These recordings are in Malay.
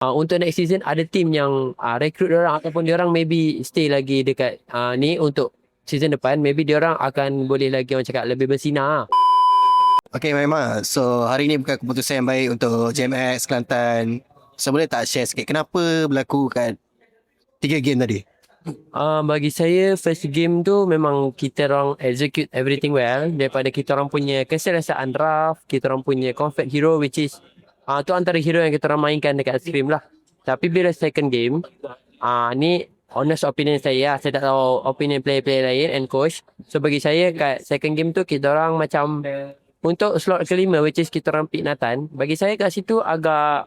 uh, untuk next season ada team yang uh, recruit orang ataupun dia orang maybe stay lagi dekat uh, ni untuk season depan maybe dia orang akan boleh lagi orang cakap lebih bersinar. Okay memang So hari ni bukan keputusan yang baik Untuk JMX Kelantan. So boleh tak share sikit Kenapa berlaku kat Tiga game tadi? Uh, bagi saya first game tu memang kita orang execute everything well. Daripada kita orang punya keselesaan draft, kita orang punya comfort hero which is uh, tu antara hero yang kita orang mainkan dekat scrim lah. Tapi bila second game, uh, ni honest opinion saya lah. Saya tak tahu opinion player-player lain and coach. So bagi saya kat second game tu kita orang macam untuk slot kelima which is kita orang pick Nathan, bagi saya kat situ agak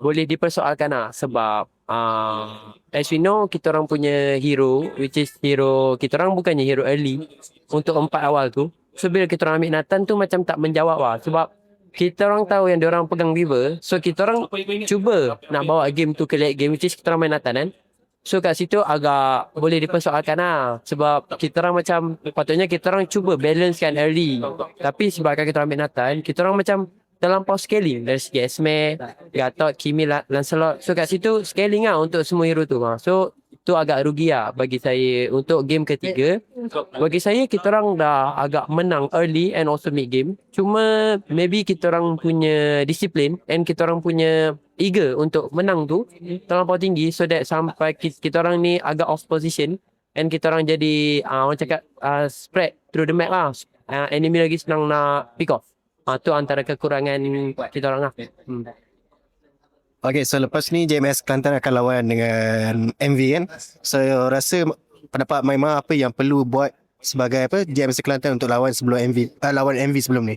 boleh dipersoalkan lah sebab uh, as we know kita orang punya hero which is hero kita orang bukannya hero early untuk empat awal tu so bila kita orang ambil Nathan tu macam tak menjawab lah sebab kita orang tahu yang dia orang pegang river so kita orang cuba nak bawa game tu ke late game which is kita orang main Nathan kan? So kat situ agak boleh dipersoalkan lah Sebab kita orang macam Patutnya kita orang cuba balance kan early. Tapi sebabkan kita orang ambil Nathan Kita orang macam terlampau scaling. Dari segi Esme, Gatot, Kimi, Lan- Lancelot. So kat situ scaling lah untuk semua hero tu. So tu agak rugi lah bagi saya untuk game ketiga. Bagi saya kita orang dah agak menang early and also mid game. Cuma maybe kita orang punya disiplin and kita orang punya eager untuk menang tu terlampau tinggi so that sampai kita, orang ni agak off position and kita orang jadi uh, orang cakap uh, spread through the map lah. Uh, enemy lagi senang nak pick off. Ah tu antara kekurangan kita orang lah. Hmm. Okay so lepas ni JMS Kelantan akan lawan dengan MV kan? So rasa pendapat Maima apa yang perlu buat sebagai apa JMS Kelantan untuk lawan sebelum MV uh, lawan MV sebelum ni?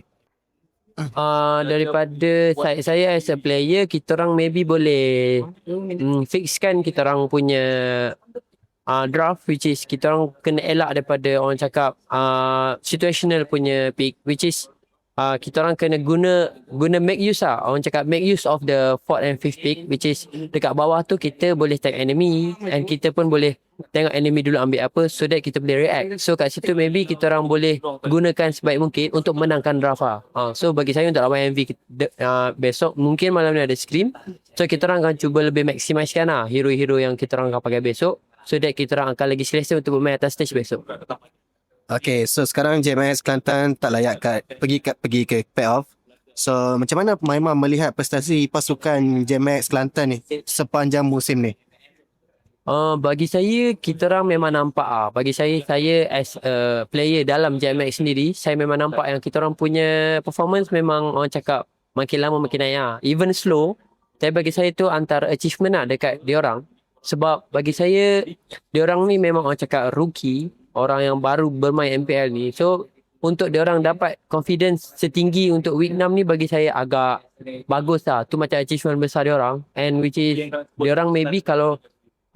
Uh, daripada saya, saya as a player kita orang maybe boleh mm, fixkan kita orang punya uh, draft which is kita orang kena elak daripada orang cakap uh, situational punya pick which is uh, kita orang kena guna guna make use lah. Orang cakap make use of the fourth and fifth pick which is dekat bawah tu kita boleh tag enemy and kita pun boleh tengok enemy dulu ambil apa so that kita boleh react. So kat situ maybe kita orang boleh gunakan sebaik mungkin untuk menangkan draft lah uh, so bagi saya untuk lawan MV uh, besok mungkin malam ni ada scrim. So kita orang akan cuba lebih maximiskan lah hero-hero yang kita orang akan pakai besok so that kita orang akan lagi selesa untuk bermain atas stage besok Okay so sekarang JMS Kelantan tak layak kat pergi kat pergi ke playoff So macam mana Maima melihat prestasi pasukan JMS Kelantan ni sepanjang musim ni Uh, bagi saya kita orang memang nampak ah. Bagi saya saya as a player dalam JMX sendiri, saya memang nampak yang kita orang punya performance memang orang cakap makin lama makin naik ah. Even slow, tapi bagi saya tu antara achievement lah dekat dia orang. Sebab bagi saya dia orang ni memang orang cakap rookie, orang yang baru bermain MPL ni. So untuk dia orang dapat confidence setinggi untuk 6 ni bagi saya agak bagus lah. Tu macam achievement besar dia orang. And which is dia orang maybe kalau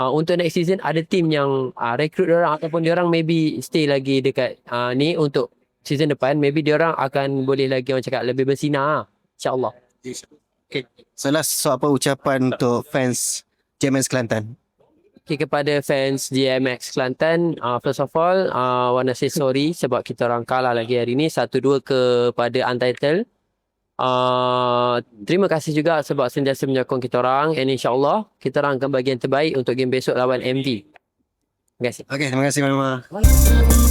uh, untuk next season ada team yang uh, recruit orang ataupun dia orang maybe stay lagi dekat uh, ni untuk season depan maybe dia orang akan boleh lagi orang cakap lebih bersinar lah. insyaallah So last so apa ucapan untuk fans JMS Kelantan Okay, kepada fans GMX Kelantan, uh, first of all, uh, wanna say sorry sebab kita orang kalah lagi hari ni. Satu-dua kepada Untitled. Uh, terima kasih juga sebab sentiasa menyokong kita orang. And insyaAllah, kita orang akan bagi yang terbaik untuk game besok lawan MV. Terima kasih. Okay terima kasih Maima